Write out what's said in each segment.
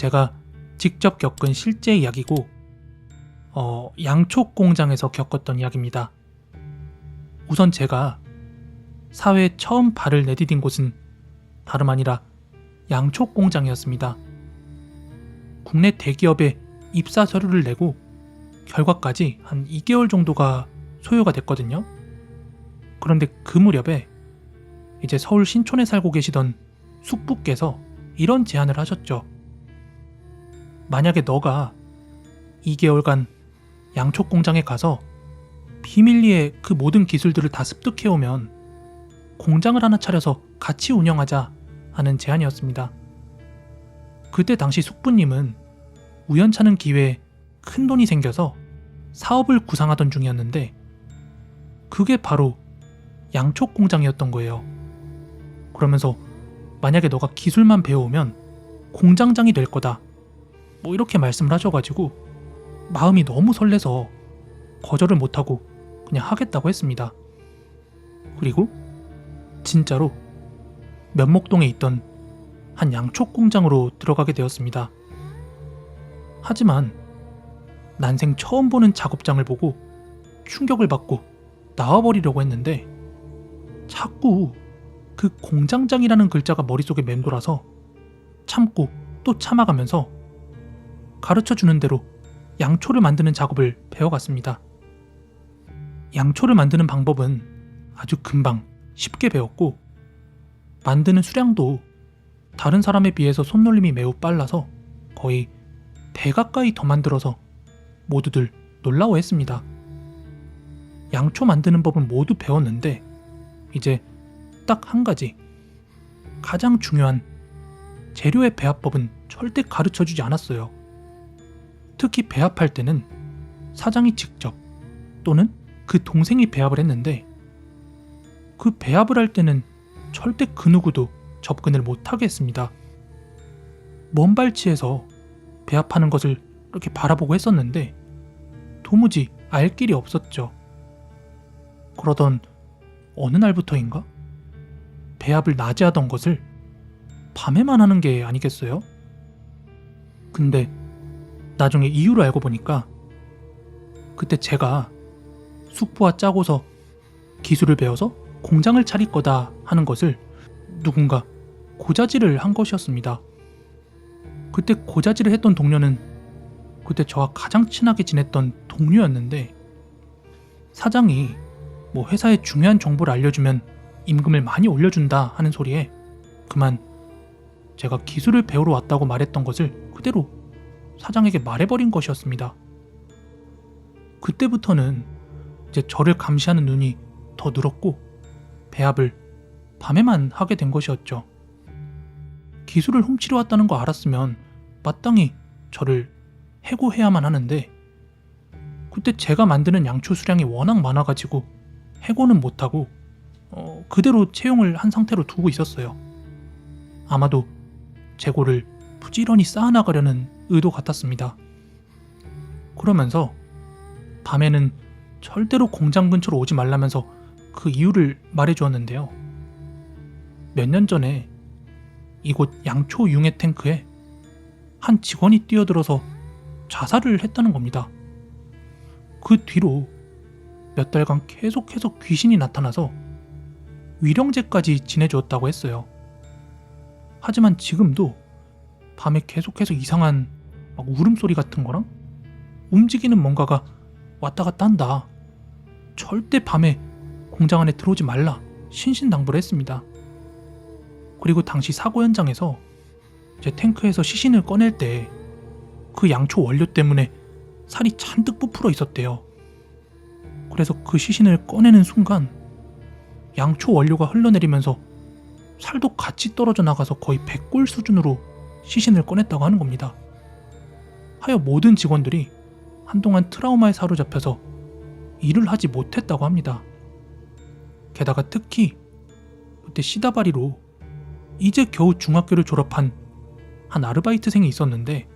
제가 직접 겪은 실제 이야기고 어, 양초 공장에서 겪었던 이야기입니다. 우선 제가 사회에 처음 발을 내디딘 곳은 다름 아니라 양초 공장이었습니다. 국내 대기업에 입사 서류를 내고 결과까지 한 2개월 정도가 소요가 됐거든요. 그런데 그 무렵에 이제 서울 신촌에 살고 계시던 숙부께서 이런 제안을 하셨죠. 만약에 너가 2개월간 양초 공장에 가서 비밀리에 그 모든 기술들을 다 습득해오면 공장을 하나 차려서 같이 운영하자 하는 제안이었습니다. 그때 당시 숙부님은 우연찮은 기회에 큰 돈이 생겨서 사업을 구상하던 중이었는데 그게 바로 양초 공장이었던 거예요. 그러면서 만약에 너가 기술만 배워오면 공장장이 될 거다. 뭐 이렇게 말씀을 하셔가지고 마음이 너무 설레서 거절을 못하고 그냥 하겠다고 했습니다. 그리고 진짜로 면목동에 있던 한 양초 공장으로 들어가게 되었습니다. 하지만 난생 처음 보는 작업장을 보고 충격을 받고 나와버리려고 했는데 자꾸 그 공장장이라는 글자가 머릿속에 맴돌아서 참고 또 참아가면서 가르쳐 주는 대로 양초를 만드는 작업을 배워갔습니다. 양초를 만드는 방법은 아주 금방 쉽게 배웠고 만드는 수량도 다른 사람에 비해서 손놀림이 매우 빨라서 거의 배 가까이 더 만들어서 모두들 놀라워했습니다. 양초 만드는 법은 모두 배웠는데 이제 딱 한 가지 가장 중요한 재료의 배합법은 절대 가르쳐 주지 않았어요. 특히 배합할 때는 사장이 직접 또는 그 동생이 배합을 했는데 그 배합을 할 때는 절대 그 누구도 접근을 못하게 했습니다. 먼 발치에서 배합하는 것을 이렇게 바라보고 했었는데 도무지 알 길이 없었죠. 그러던 어느 날부터인가 배합을 낮에 하던 것을 밤에만 하는 게 아니겠어요? 근데 나중에 이유를 알고 보니까 그때 제가 숙부와 짜고서 기술을 배워서 공장을 차릴 거다 하는 것을 누군가 고자질을 한 것이었습니다. 그때 고자질을 했던 동료는 그때 저와 가장 친하게 지냈던 동료였는데 사장이 뭐 회사에 중요한 정보를 알려주면 임금을 많이 올려준다 하는 소리에 그만 제가 기술을 배우러 왔다고 말했던 것을 그대로 사장에게 말해버린 것이었습니다. 그때부터는 이제 저를 감시하는 눈이 더 늘었고 배합을 밤에만 하게 된 것이었죠. 기술을 훔치려 왔다는 거 알았으면 마땅히 저를 해고해야만 하는데 그때 제가 만드는 양초 수량이 워낙 많아가지고 해고는 못하고 어, 그대로 채용을 한 상태로 두고 있었어요. 아마도 재고를 부지런히 쌓아나가려는 의도 같았습니다. 그러면서 밤에는 절대로 공장 근처로 오지 말라면서 그 이유를 말해 주었는데요. 몇 년 전에 이곳 양초 융해 탱크에 한 직원이 뛰어들어서 자살을 했다는 겁니다. 그 뒤로 몇 달간 계속해서 귀신이 나타나서 위령제까지 지내주었다고 했어요. 하지만 지금도 밤에 계속해서 이상한 막 울음소리 같은 거랑 움직이는 뭔가가 왔다 갔다 한다. 절대 밤에 공장 안에 들어오지 말라. 신신당부를 했습니다. 그리고 당시 사고 현장에서 제 탱크에서 시신을 꺼낼 때 그 양초 원료 때문에 살이 잔뜩 부풀어 있었대요. 그래서 그 시신을 꺼내는 순간 양초 원료가 흘러내리면서 살도 같이 떨어져 나가서 거의 백골 수준으로 시신을 꺼냈다고 하는 겁니다. 하여 모든 직원들이 한동안 트라우마에 사로잡혀서 일을 하지 못했다고 합니다. 게다가 특히 그때 시다바리로 이제 겨우 중학교를 졸업한 한 아르바이트생이 있었는데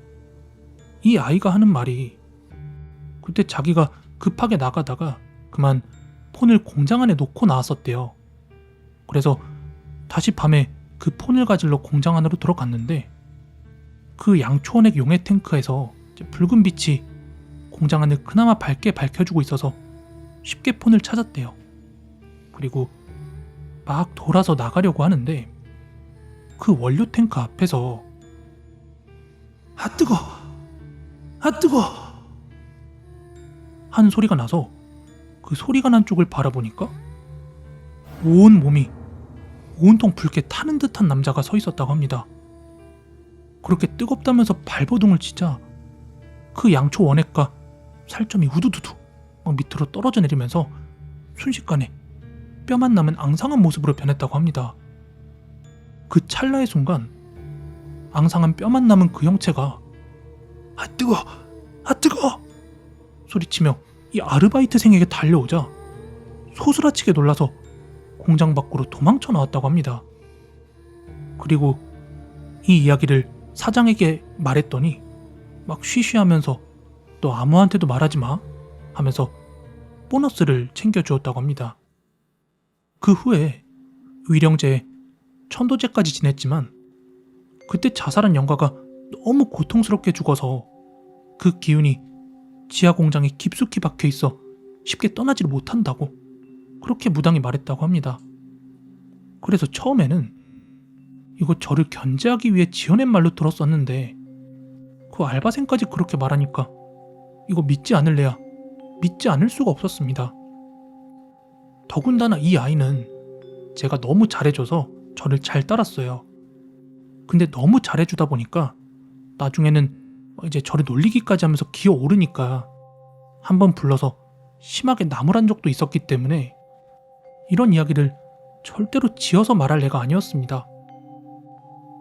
이 아이가 하는 말이 그때 자기가 급하게 나가다가 그만 폰을 공장 안에 놓고 나왔었대요. 그래서 다시 밤에 그 폰을 가지러 공장 안으로 들어갔는데 그 양초원액 용해 탱크에서 붉은 빛이 공장 안을 그나마 밝게 밝혀주고 있어서 쉽게 폰을 찾았대요. 그리고 막 돌아서 나가려고 하는데 그 원료 탱크 앞에서 아 뜨거, 아 뜨거 한 소리가 나서 그 소리가 난 쪽을 바라보니까 온 몸이 온통 붉게 타는 듯한 남자가 서 있었다고 합니다. 그렇게 뜨겁다면서 발버둥을 치자 그 양초 원액과 살점이 우두두두 막 밑으로 떨어져 내리면서 순식간에 뼈만 남은 앙상한 모습으로 변했다고 합니다. 그 찰나의 순간 앙상한 뼈만 남은 그 형체가 아 뜨거, 아 뜨거 소리치며 이 아르바이트생에게 달려오자 소스라치게 놀라서 공장 밖으로 도망쳐 나왔다고 합니다. 그리고 이 이야기를 사장에게 말했더니 막 쉬쉬하면서 너 아무한테도 말하지 마 하면서 보너스를 챙겨주었다고 합니다. 그 후에 위령제에 천도제까지 지냈지만 그때 자살한 영가가 너무 고통스럽게 죽어서 그 기운이 지하 공장에 깊숙이 박혀 있어 쉽게 떠나지를 못한다고 그렇게 무당이 말했다고 합니다. 그래서 처음에는 이거 저를 견제하기 위해 지어낸 말로 들었었는데 그 알바생까지 그렇게 말하니까 이거 믿지 않을래야 믿지 않을 수가 없었습니다. 더군다나 이 아이는 제가 너무 잘해줘서 저를 잘 따랐어요. 근데 너무 잘해주다 보니까 나중에는 이제 저를 놀리기까지 하면서 기어 오르니까 한 번 불러서 심하게 나무란 적도 있었기 때문에 이런 이야기를 절대로 지어서 말할 애가 아니었습니다.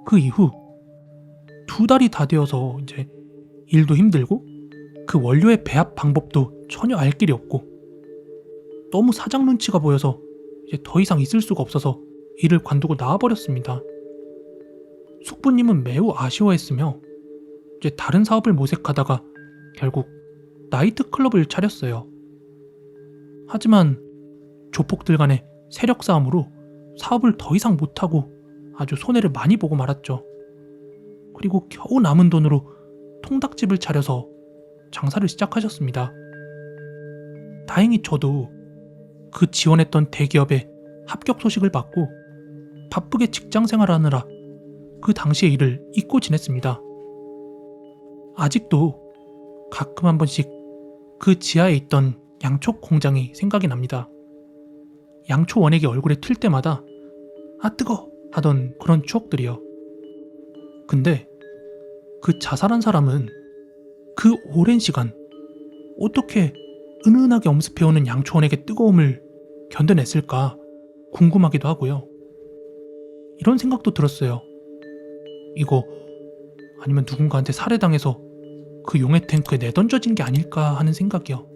그 이후 두 달이 다 되어서 이제 일도 힘들고 그 원료의 배합 방법도 전혀 알 길이 없고 너무 사장 눈치가 보여서 이제 더 이상 있을 수가 없어서 일을 관두고 나와버렸습니다. 숙부님은 매우 아쉬워했으며 이제 다른 사업을 모색하다가 결국 나이트 클럽을 차렸어요. 하지만 조폭들 간의 세력 싸움으로 사업을 더 이상 못하고 아주 손해를 많이 보고 말았죠. 그리고 겨우 남은 돈으로 통닭집을 차려서 장사를 시작하셨습니다. 다행히 저도 그 지원했던 대기업의 합격 소식을 받고 바쁘게 직장 생활하느라 그 당시의 일을 잊고 지냈습니다. 아직도 가끔 한 번씩 그 지하에 있던 양초 공장이 생각이 납니다. 양초 원액이 얼굴에 튈 때마다 아 뜨거 하던 그런 추억들이요. 근데 그 자살한 사람은 그 오랜 시간 어떻게 은은하게 엄습해오는 양초원에게 뜨거움을 견뎌냈을까 궁금하기도 하고요. 이런 생각도 들었어요. 이거 아니면 누군가한테 살해당해서 그 용해 탱크에 내던져진 게 아닐까 하는 생각이요.